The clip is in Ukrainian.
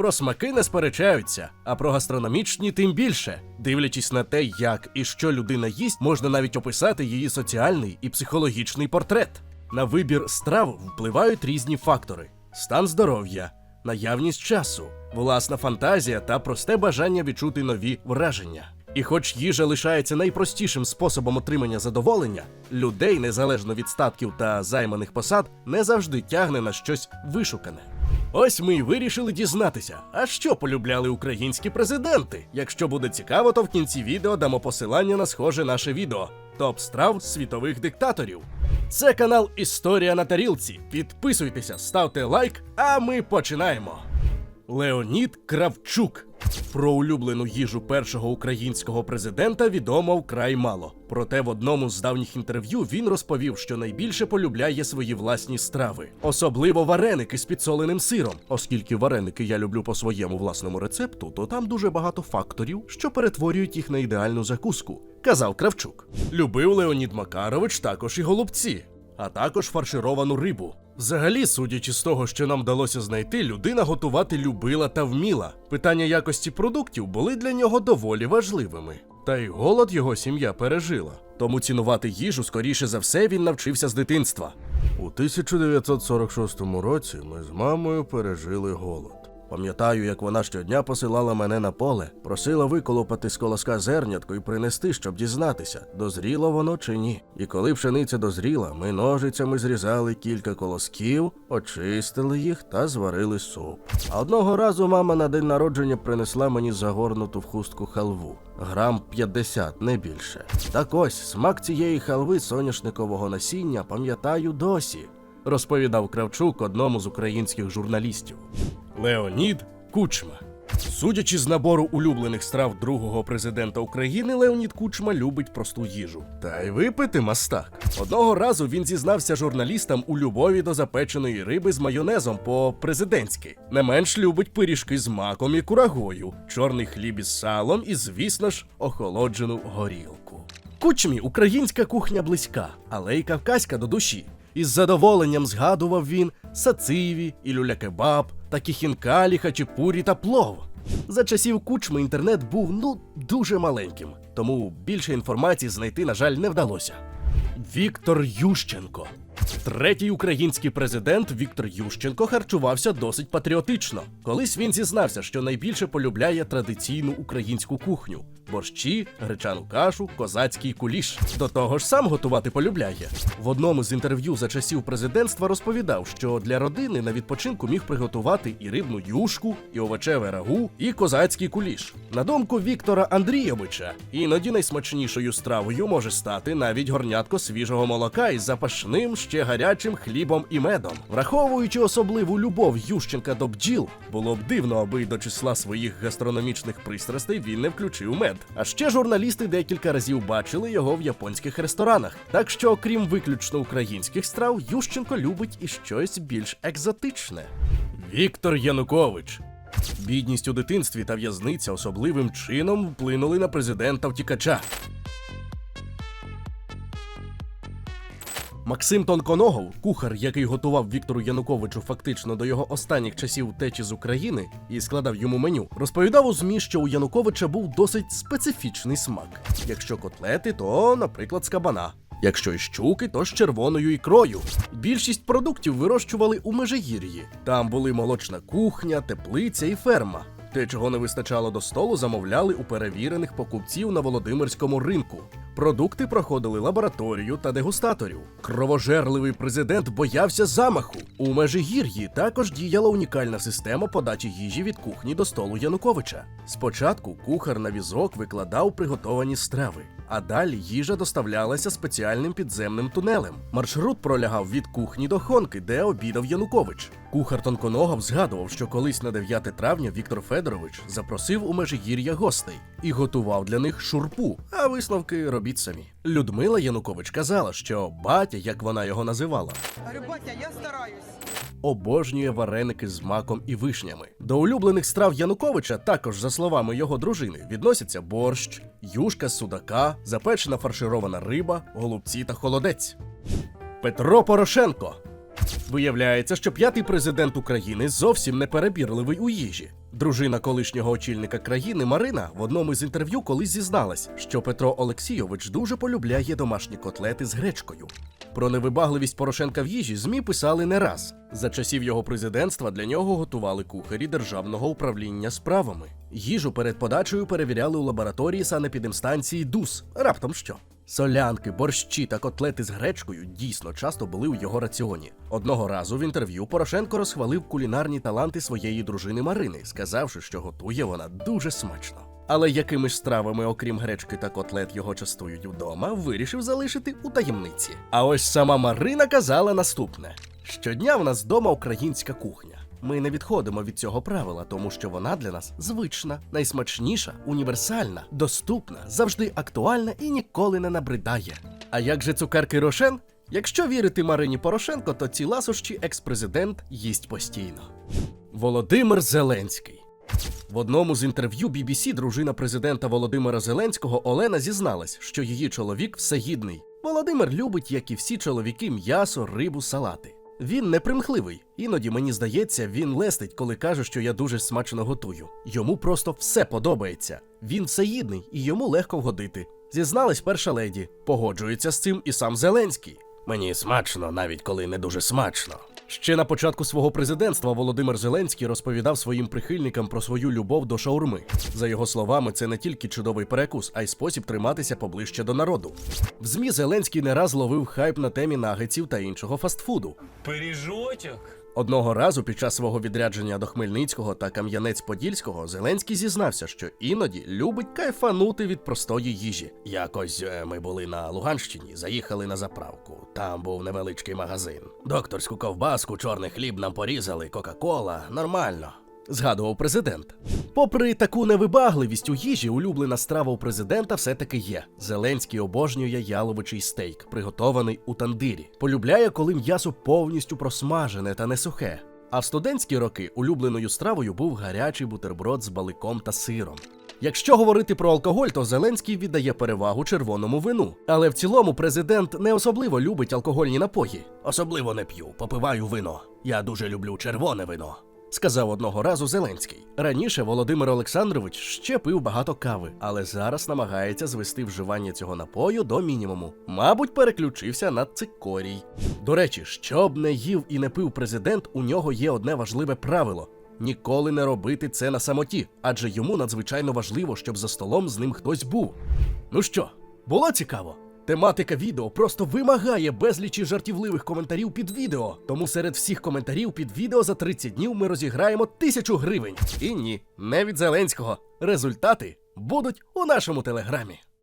Про смаки не сперечаються, а про гастрономічні тим більше. Дивлячись на те, як і що людина їсть, можна навіть описати її соціальний і психологічний портрет. На вибір страв впливають різні фактори: стан здоров'я, наявність часу, власна фантазія та просте бажання відчути нові враження. І хоч їжа лишається найпростішим способом отримання задоволення, людей, незалежно від статків та займаних посад, не завжди тягне на щось вишукане. Ось ми й вирішили дізнатися, а що полюбляли українські президенти. Якщо буде цікаво, то в кінці відео дамо посилання на схоже наше відео топ страв світових диктаторів. Це канал Історія на тарілці. Підписуйтеся, ставте лайк, а ми починаємо. Леонід Кравчук. Про улюблену їжу першого українського президента відомо вкрай мало. Проте в одному з давніх інтерв'ю він розповів, що найбільше полюбляє свої власні страви, особливо вареники з підсоленим сиром. Оскільки вареники я люблю по своєму власному рецепту, то там дуже багато факторів, що перетворюють їх на ідеальну закуску, казав Кравчук. Любив Леонід Макарович також і голубці а також фаршировану рибу. Взагалі, судячи з того, що нам вдалося знайти, людина готувати любила та вміла. Питання якості продуктів були для нього доволі важливими. Та й голод його сім'я пережила. Тому цінувати їжу, скоріше за все, він навчився з дитинства. У 1946 році ми з мамою пережили голод. Пам'ятаю, як вона щодня посилала мене на поле, просила виколопати з колоска зернятко і принести, щоб дізнатися, дозріло воно чи ні. І коли пшениця дозріла, ми ножицями зрізали кілька колосків, очистили їх та зварили суп. А одного разу мама на день народження принесла мені загорнуту в хустку халву. Грам 50, не більше. Так ось смак цієї халви соняшникового насіння пам'ятаю досі, розповідав Кравчук одному з українських журналістів. Леонід Кучма. Судячи з набору улюблених страв другого президента України, Леонід Кучма любить просту їжу. Та й випити мастак. Одного разу він зізнався журналістам у любові до запеченої риби з майонезом по-президентськи. Не менш любить пиріжки з маком і курагою, чорний хліб із салом і, звісно ж, охолоджену горілку. Кучмі українська кухня близька, але й кавказька до душі. Із задоволенням згадував він сациві, і люля-кебаб, та кіхінкалі, хачапурі та плов. За часів кучми інтернет був ну дуже маленьким, тому більше інформації знайти, на жаль, не вдалося. Віктор Ющенко. Третій український президент Віктор Ющенко харчувався досить патріотично. Колись він зізнався, що найбільше полюбляє традиційну українську кухню: борщі, гречану кашу, козацький куліш. До того ж, сам готувати полюбляє. В одному з інтерв'ю за часів президентства розповідав, що для родини на відпочинку міг приготувати і рибну юшку, і овочеве рагу, і козацький куліш. На думку Віктора Андрійовича, іноді найсмачнішою стравою може стати навіть горнятко свіжого молока із запашним ще гарячим хлібом і медом. Враховуючи особливу любов Ющенка до бджіл, було б дивно, аби до числа своїх гастрономічних пристрастей він не включив мед. А ще журналісти декілька разів бачили його в японських ресторанах. Так що, окрім виключно українських страв, Ющенко любить і щось більш екзотичне. Віктор Янукович. Бідність у дитинстві та в'язниця особливим чином вплинули на президента втікача. Максим Тонконогов, кухар, який готував Віктору Януковичу фактично до його останніх часів втечі з України і складав йому меню, розповідав у ЗМІ, що у Януковича був досить специфічний смак. Якщо котлети, то, наприклад, з кабана. Якщо із щуки, то з червоною ікрою. Більшість продуктів вирощували у Межигір'ї. Там були молочна кухня, теплиця і ферма. Те, чого не вистачало до столу, замовляли у перевірених покупців на Володимирському ринку. Продукти проходили лабораторію та дегустаторів. Кровожерливий президент боявся замаху. У Межигір'ї також діяла унікальна система подачі їжі від кухні до столу Януковича. Спочатку кухар на візок викладав приготовані страви, а далі їжа доставлялася спеціальним підземним тунелем. Маршрут пролягав від кухні до хонки, де обідав Янукович. Кухар Тонконогов згадував, що колись на 9 травня Віктор Федорович запросив у Межигір'я гостей і готував для них шурпу, а висновки робіть самі. Людмила Янукович казала, що батя, як вона його називала, Говорю, батя, я стараюсь. обожнює вареники з маком і вишнями. До улюблених страв Януковича, також за словами його дружини, відносяться борщ, юшка з судака, запечена фарширована риба, голубці та холодець. Петро Порошенко. Виявляється, що п'ятий президент України зовсім не перебірливий у їжі. Дружина колишнього очільника країни Марина в одному з інтерв'ю колись зізналась, що Петро Олексійович дуже полюбляє домашні котлети з гречкою. Про невибагливість Порошенка в їжі ЗМІ писали не раз. За часів його президентства для нього готували кухарі державного управління справами. Їжу перед подачею перевіряли у лабораторії санепідемстанції ДУС. Раптом що? Солянки, борщі та котлети з гречкою дійсно часто були у його раціоні. Одного разу в інтерв'ю Порошенко розхвалив кулінарні таланти своєї дружини Марини, сказавши, що готує вона дуже смачно. Але якими ж стравами, окрім гречки та котлет, його частують вдома, вирішив залишити у таємниці. А ось сама Марина казала наступне: щодня в нас вдома українська кухня. Ми не відходимо від цього правила, тому що вона для нас звична, найсмачніша, універсальна, доступна, завжди актуальна і ніколи не набридає. А як же цукерки Рошен? Якщо вірити Марині Порошенко, то ці ласощі екс-президент їсть постійно. Володимир Зеленський. В одному з інтерв'ю BBC дружина президента Володимира Зеленського Олена зізналась, що її чоловік всегідний. Володимир любить, як і всі чоловіки, м'ясо, рибу, салати. Він непримхливий. Іноді мені здається, він лестить, коли каже, що я дуже смачно готую. Йому просто все подобається. Він всеїдний і йому легко вгодити. Зізналась перша леді. Погоджується з цим і сам Зеленський. Мені смачно, навіть коли не дуже смачно. Ще на початку свого президентства Володимир Зеленський розповідав своїм прихильникам про свою любов до шаурми. За його словами, це не тільки чудовий перекус, а й спосіб триматися поближче до народу. В ЗМІ Зеленський не раз ловив хайп на темі нагетсів та іншого фастфуду. Пиріжочок. Одного разу під час свого відрядження до Хмельницького та Кам'янець-Подільського Зеленський зізнався, що іноді любить кайфанути від простої їжі. Якось е, ми були на Луганщині, заїхали на заправку. Там був невеличкий магазин. Докторську ковбаску, чорний хліб нам порізали, Кока-Кола, нормально. Згадував президент. Попри таку невибагливість у їжі, улюблена страва у президента все-таки є. Зеленський обожнює яловичий стейк, приготований у тандирі. Полюбляє, коли м'ясо повністю просмажене та не сухе. А в студентські роки улюбленою стравою був гарячий бутерброд з баликом та сиром. Якщо говорити про алкоголь, то Зеленський віддає перевагу червоному вину. Але в цілому президент не особливо любить алкогольні напої. Особливо не п'ю, попиваю вино. Я дуже люблю червоне вино. Сказав одного разу Зеленський. Раніше Володимир Олександрович ще пив багато кави, але зараз намагається звести вживання цього напою до мінімуму. Мабуть, переключився на цикорій. До речі, що б не їв і не пив президент, у нього є одне важливе правило: ніколи не робити це на самоті, адже йому надзвичайно важливо, щоб за столом з ним хтось був. Ну що, було цікаво? Тематика відео просто вимагає безлічі жартівливих коментарів під відео. Тому серед всіх коментарів під відео за 30 днів ми розіграємо тисячу гривень. І ні, не від Зеленського. Результати будуть у нашому телеграмі.